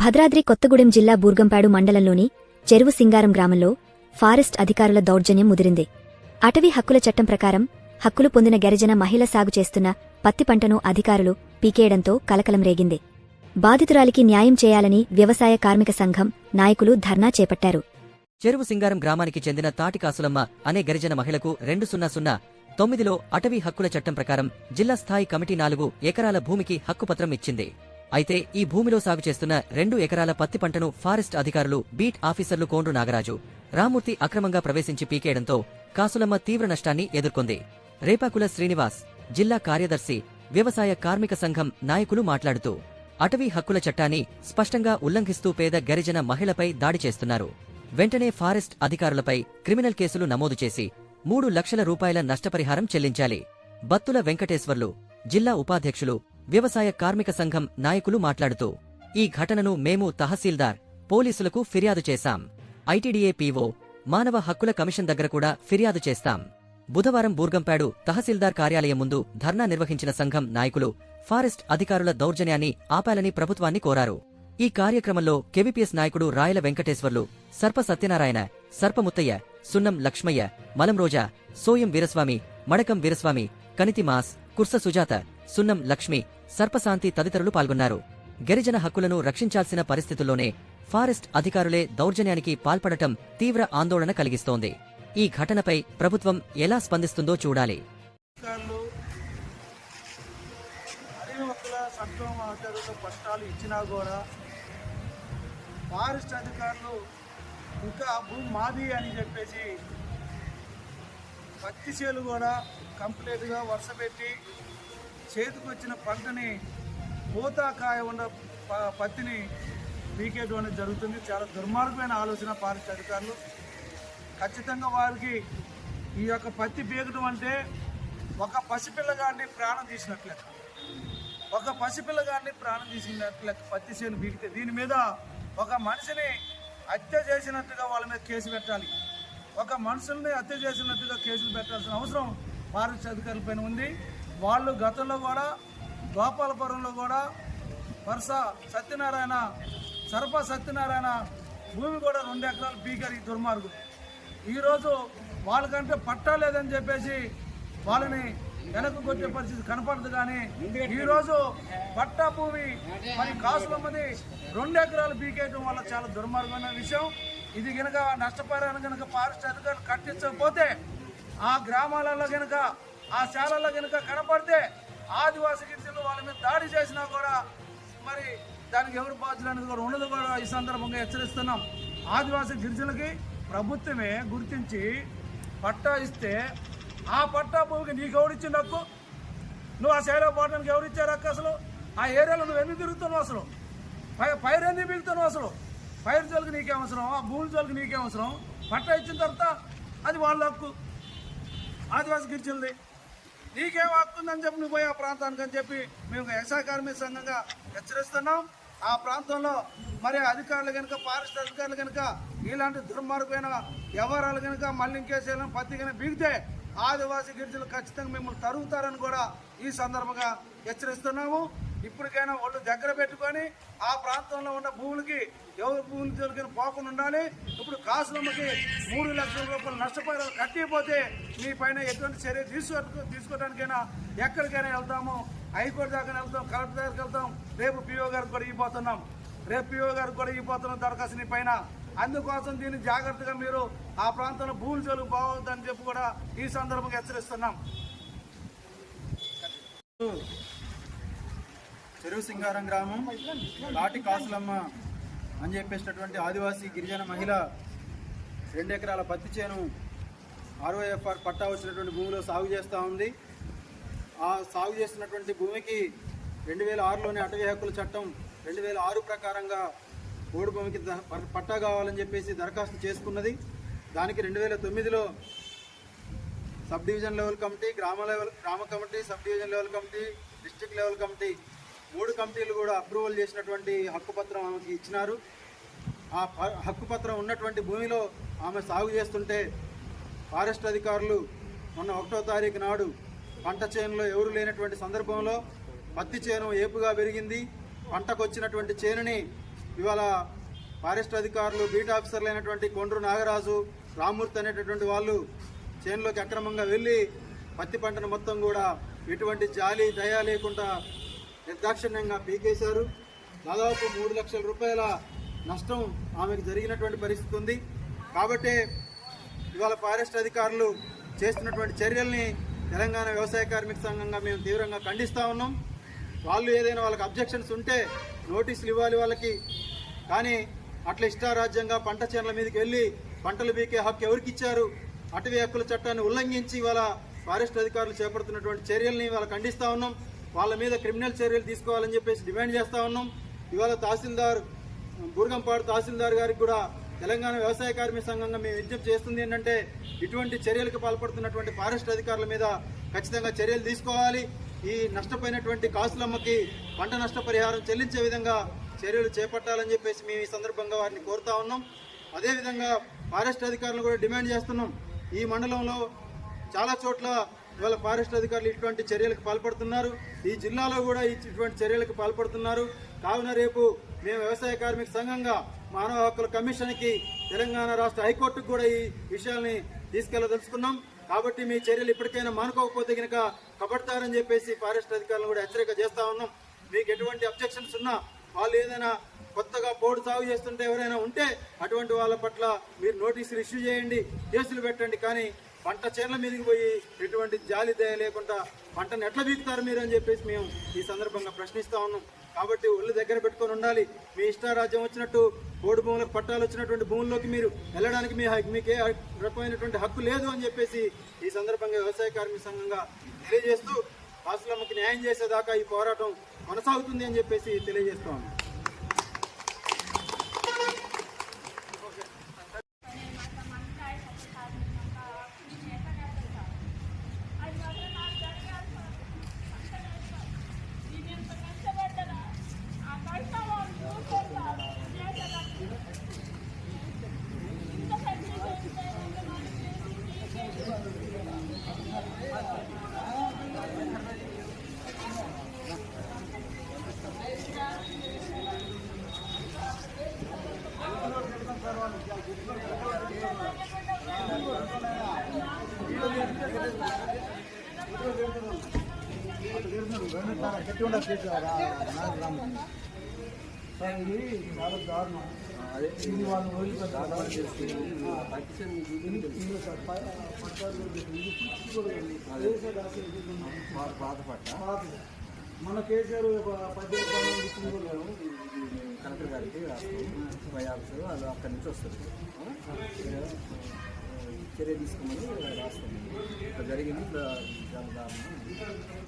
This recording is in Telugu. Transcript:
భద్రాద్రి కొత్తగూడెం జిల్లా బూర్గంపాడు మండలంలోని చెరువు సింగారం గ్రామంలో ఫారెస్ట్ అధికారుల దౌర్జన్యం ముదిరింది. అటవీ హక్కుల చట్టం ప్రకారం హక్కులు పొందిన గరిజన మహిళ సాగు చేస్తున్న పత్తి పంటను అధికారులు పీకేయడంతో కలకలం రేగింది. బాధితురాలికి న్యాయం చేయాలని వ్యవసాయ కార్మిక సంఘం నాయకులు ధర్నా చేపట్టారు. చెరువు సింగారం గ్రామానికి చెందిన తాటికాసులమ్మ అనే గిరిజన మహిళకు రెండు సున్నా సున్నా తొమ్మిదిలో అటవీ హక్కుల చట్టం ప్రకారం జిల్లా స్థాయి కమిటీ నాలుగు ఎకరాల భూమికి హక్కుపత్రం ఇచ్చింది. అయితే ఈ భూమిలో సాగు చేస్తున్న రెండు ఎకరాల పత్తి పంటను ఫారెస్ట్ అధికారులు బీట్ ఆఫీసర్లు కోండ్రు నాగరాజు. రామూర్తి అక్రమంగా ప్రవేశించి పీకేయడంతో కాసులమ్మ తీవ్ర నష్టాన్ని ఎదుర్కొంది. రేపాకుల శ్రీనివాస్ జిల్లా కార్యదర్శి వ్యవసాయ కార్మిక సంఘం నాయకులు మాట్లాడుతూ అటవీ హక్కుల చట్టాన్ని స్పష్టంగా ఉల్లంఘిస్తూ పేద గరిజన మహిళపై దాడి చేస్తున్నారు. వెంటనే ఫారెస్ట్ అధికారులపై క్రిమినల్ కేసులు నమోదు చేసి మూడు లక్షల రూపాయల నష్టపరిహారం చెల్లించాలి. బత్తుల వెంకటేశ్వర్లు జిల్లా ఉపాధ్యక్షులు వ్యవసాయ కార్మిక సంఘం నాయకులు మాట్లాడుతూ ఈ ఘటనను మేము తహసీల్దార్ పోలీసులకు ఫిర్యాదు చేశాం. ఐటీడీఏ పీఓ మానవ హక్కుల కమిషన్ దగ్గర కూడా ఫిర్యాదు చేస్తాం. బుధవారం బూర్గంపాడు తహసీల్దార్ కార్యాలయం ముందు ధర్నా నిర్వహించిన సంఘం నాయకులు ఫారెస్ట్ అధికారుల దౌర్జన్యాన్ని ఆపాలని ప్రభుత్వాన్ని కోరారు. ఈ కార్యక్రమంలో కెవిపిఎస్ నాయకుడు రాయల వెంకటేశ్వర్లు సర్ప సత్యనారాయణ సర్పముత్తయ్య సున్నం లక్ష్మయ్య మలం రోజా సోయం వీరస్వామి మడకం వీరస్వామి కనితి మాస్ కుర్స సుజాత సున్నం లక్ష్మి సర్పశాంతి తదితరులు పాల్గొన్నారు. గిరిజన హక్కులను రక్షించాల్సిన పరిస్థితుల్లోనే ఫారెస్ట్ అధికారులే దౌర్జన్యానికి పాల్పడటం తీవ్ర ఆందోళన కలిగిస్తోంది. ఈ ఘటనపై ప్రభుత్వం ఎలా స్పందిస్తుందో చూడాలి. ఫారెస్ట్ అధికారులు ఇంకా భూమి మాది అని చెప్పేసి పత్తి చేలు కూడా కంప్లీట్గా వరుస పెట్టి చేతికొచ్చిన పంటని పోతాకాయ కాయ ఉన్న ప- పత్తిని పీకేయడం అనేది జరుగుతుంది. చాలా దుర్మార్గమైన ఆలోచన పాలించే అధికారులు. ఖచ్చితంగా వారికి ఈ యొక్క పత్తి పీకడం అంటే ఒక పసిపిల్లగాడిని ప్రాణం తీసినట్లే. ఒక పసిపిల్లగాడిని ప్రాణం తీసినట్లే పత్తి చేను పీకితే. దీని మీద ఒక మనిషిని హత్య చేసినట్టుగా వాళ్ళ మీద కేసు పెట్టాలి. ఒక మనుషుల్ని హత్య చేసినట్టుగా కేసులు పెట్టాల్సిన అవసరం ఫారెస్ట్ అధికారుల పైన ఉంది. వాళ్ళు గతంలో కూడా గోపాలపురంలో కూడా వరుస సత్యనారాయణ సర్ప సత్యనారాయణ భూమి కూడా రెండు ఎకరాలు పీకారు ఈ దుర్మార్గులు. ఈరోజు వాళ్ళకంటే పట్టా లేదని చెప్పేసి వాళ్ళని వెనక్కి కొట్టే పరిస్థితి కనపడదు కానీ ఈరోజు పట్టా భూమి మరి కాసులమ్మది రెండు ఎకరాలు పీకేయడం వల్ల చాలా దుర్మార్గమైన విషయం. ఇది గనక నష్టపరిహారం గనక ఫారెస్ట్ అధికారులు కట్టించకపోతే ఆ గ్రామాలలో గనక ఆ శాలలో కనుక కనపడితే ఆదివాసీ గిరిజనులు వాళ్ళ మీద దాడి చేసినా కూడా మరి దానికి ఎవరు బాధ్యులు అనేది కూడా ఉండదు కూడా ఈ సందర్భంగా హెచ్చరిస్తున్నాం. ఆదివాసీ గిరిజనులకి ప్రభుత్వమే గుర్తించి పట్టా ఇస్తే ఆ పట్టా భూమికి నీకు ఎవరిచ్చింది హక్కు? నువ్వు ఆ శైలో పోవడానికి ఎవరిచ్చారు హక్కు అసలు? ఆ ఏరియాలో నువ్వు ఎన్ని తిరుగుతున్నావు అసలు? పై పైరు ఎందుకు మిగులుతున్నావు అసలు? పైరు జోలికి నీకే అవసరం ఆ భూమి జోలికి నీకే అవసరం. పట్టా ఇచ్చిన తర్వాత అది వాళ్ళ హక్కు. ఆదివాసీ గిరిజనులది. నీకేం హక్కు చెప్పి నువ్వు పోయి ఆ ప్రాంతానికి అని చెప్పి మేము వ్యవసాయ కార్మిక సంఘంగా హెచ్చరిస్తున్నాం. ఆ ప్రాంతంలో మరి అధికారులు కనుక ఫారెస్ట్ అధికారులు కనుక ఇలాంటి దుర్మార్గమైన వ్యవహారాలు కనుక మళ్ళీ ఇంకేసేయాలని పత్తి కనుక బీగితే ఆదివాసీ గిరిజనులు ఖచ్చితంగా మిమ్మల్ని తరుగుతారని కూడా ఈ సందర్భంగా హెచ్చరిస్తున్నాము. ఇప్పటికైనా వాళ్ళు దగ్గర పెట్టుకొని ఆ ప్రాంతంలో ఉన్న భూములకి ఎవరి భూములు దొరికిన పోకుండా ఉండాలి. ఇప్పుడు కాసులమ్మకి మూడు లక్షల రూపాయలు నష్టపరిహారం కట్టిపోతే మీ పైన ఎటువంటి చర్య తీసుకో తీసుకోవడానికైనా ఎక్కడికైనా వెళ్తాము. హైకోర్టు దాకా వెళ్తాం కలెక్టర్ దగ్గరికి వెళ్తాం. రేపు పిఓ గారికి కూడా ఇవ్వబోతున్నాం. రేపు పిఓ గారికి కూడా ఇవ్వబోతున్నాం దరఖాస్తు నీ పైన అందుకోసం దీన్ని జాగ్రత్తగా మీరు ఆ ప్రాంతంలో భూములు చదువు బాగోద్దని చెప్పి కూడా ఈ సందర్భంగా హెచ్చరిస్తున్నాం. చెరువు సింగారం గ్రామం లాటి కాసులమ్మ అని చెప్పేసినటువంటి ఆదివాసీ గిరిజన మహిళ రెండు ఎకరాల పత్తి చేను ఆర్ఓఎఫ్ఆర్ పట్టా వచ్చినటువంటి భూమిలో సాగు చేస్తూ ఉంది. ఆ సాగు చేస్తున్నటువంటి భూమికి రెండు వేల ఆరులోని అటవీ హక్కుల చట్టం రెండు వేల ఆరు ప్రకారంగా ఓడి భూమికి పట్టా కావాలని చెప్పేసి దరఖాస్తు చేసుకున్నది. దానికి రెండు వేల తొమ్మిదిలో సబ్ డివిజన్ లెవెల్ కమిటీ గ్రామ లెవెల్ గ్రామ committee sub division level committee district level committee మూడు కమిటీలు కూడా అప్రూవల్ చేసినటువంటి హక్కుపత్రం ఆమెకి ఇచ్చినారు. ఆ హక్కు హక్కుపత్రం ఉన్నటువంటి భూమిలో ఆమె సాగు చేస్తుంటే ఫారెస్ట్ అధికారులు మొన్న ఒకటో తారీఖు నాడు పంట చేనులో ఎవరు లేనటువంటి సందర్భంలో పత్తి చేను ఏపుగా పెరిగింది పంటకు వచ్చినటువంటి చేనుని ఇవాళ ఫారెస్ట్ అధికారులు బీట్ ఆఫీసర్లు అయినటువంటి కొండ్రు నాగరాజు రామూర్తి అనేటటువంటి వాళ్ళు చేనులోకి అక్రమంగా వెళ్ళి పత్తి పంటను మొత్తం కూడా ఎటువంటి జాలి దయ లేకుండా నిర్దాక్షిణ్యంగా పీకేశారు. దాదాపు మూడు లక్షల రూపాయల నష్టం ఆమెకు జరిగినటువంటి పరిస్థితి ఉంది. కాబట్టి ఇవాళ ఫారెస్ట్ అధికారులు చేస్తున్నటువంటి చర్యల్ని తెలంగాణ వ్యవసాయ కార్మిక సంఘంగా మేము తీవ్రంగా ఖండిస్తూ ఉన్నాం. వాళ్ళు ఏదైనా వాళ్ళకి అబ్జెక్షన్స్ ఉంటే నోటీసులు ఇవ్వాలి వాళ్ళకి. కానీ అట్లా ఇష్టారాజ్యంగా పంట చేనుల మీదకి వెళ్ళి పంటలు బీకే హక్కు ఎవరికి ఇచ్చారు? అటవీ హక్కుల చట్టాన్ని ఉల్లంఘించి ఇవాళ ఫారెస్ట్ అధికారులు చేపడుతున్నటువంటి చర్యల్ని ఇవాళ ఖండిస్తూ ఉన్నాం. వాళ్ళ మీద క్రిమినల్ చర్యలు తీసుకోవాలని చెప్పేసి డిమాండ్ చేస్తా ఉన్నాం. ఇవాళ తహసీల్దార్ బూర్గంపాడు తహసీల్దార్ గారికి కూడా తెలంగాణ వ్యవసాయ కార్మిక సంఘంగా మేము విజ్ఞప్తి చేస్తుంది ఏంటంటే ఇటువంటి చర్యలకు పాల్పడుతున్నటువంటి ఫారెస్ట్ అధికారుల మీద ఖచ్చితంగా చర్యలు తీసుకోవాలి. ఈ నష్టపోయినటువంటి కాసులమ్మకి పంట నష్టపరిహారం చెల్లించే విధంగా చర్యలు చేపట్టాలని చెప్పేసి మేము ఈ సందర్భంగా వారిని కోరుతా ఉన్నాం. అదేవిధంగా ఫారెస్ట్ అధికారులు కూడా డిమాండ్ చేస్తున్నాం. ఈ మండలంలో చాలా చోట్ల ఇవాళ ఫారెస్ట్ అధికారులు ఇటువంటి చర్యలకు పాల్పడుతున్నారు. ఈ జిల్లాలో కూడా ఇటువంటి చర్యలకు పాల్పడుతున్నారు. కావున రేపు మేము వ్యవసాయ కార్మిక సంఘంగా మానవ హక్కుల కమిషన్కి తెలంగాణ రాష్ట్ర హైకోర్టుకు కూడా ఈ విషయాల్ని తీసుకెళ్ళదలుచుకున్నాం. కాబట్టి మీ చర్యలు ఇప్పటికైనా మానుకోకపోతే కనుక కబడతారని చెప్పేసి ఫారెస్ట్ అధికారులను కూడా హెచ్చరిక చేస్తా ఉన్నాం. మీకు ఎటువంటి అబ్జెక్షన్స్ ఉన్నా వాళ్ళు ఏదైనా కొత్తగా పోడు సాగు చేస్తుంటే ఎవరైనా ఉంటే అటువంటి వాళ్ళ పట్ల మీరు నోటీసులు ఇష్యూ చేయండి కేసులు పెట్టండి. కానీ పంట చేనుల మీదకి పోయి ఎటువంటి జాలి దయ లేకుండా పంటను ఎట్లా బీకుతారు మీరు అని చెప్పేసి మేము ఈ సందర్భంగా ప్రశ్నిస్తా ఉన్నాం. కాబట్టి ఒళ్ళు దగ్గర పెట్టుకొని ఉండాలి. మీ ఇష్టారాజ్యం వచ్చినట్టు బోర్డు భూములకు పట్టాలు వచ్చినటువంటి భూముల్లోకి మీరు వెళ్ళడానికి మీ హక్కు- మీకు ఏ రకమైనటువంటి హక్కు లేదు అని చెప్పేసి ఈ సందర్భంగా వ్యవసాయ కార్మిక సంఘంగా తెలియజేస్తూ కాసులమ్మకి న్యాయం చేసేదాకా ఈ పోరాటం కొనసాగుతుంది అని చెప్పేసి తెలియజేస్తా ఉన్నాం మన కేసీఆర్ పద్దెనిమిది లేవు. కలెక్టర్ గారికి రాస్తాం పై ఆఫీసర్ వాళ్ళు అక్కడి నుంచి వస్తారు చర్య తీసుకోమని రాస్తాం ఇట్లా జరిగింది ఇట్లా చాలా దారుణం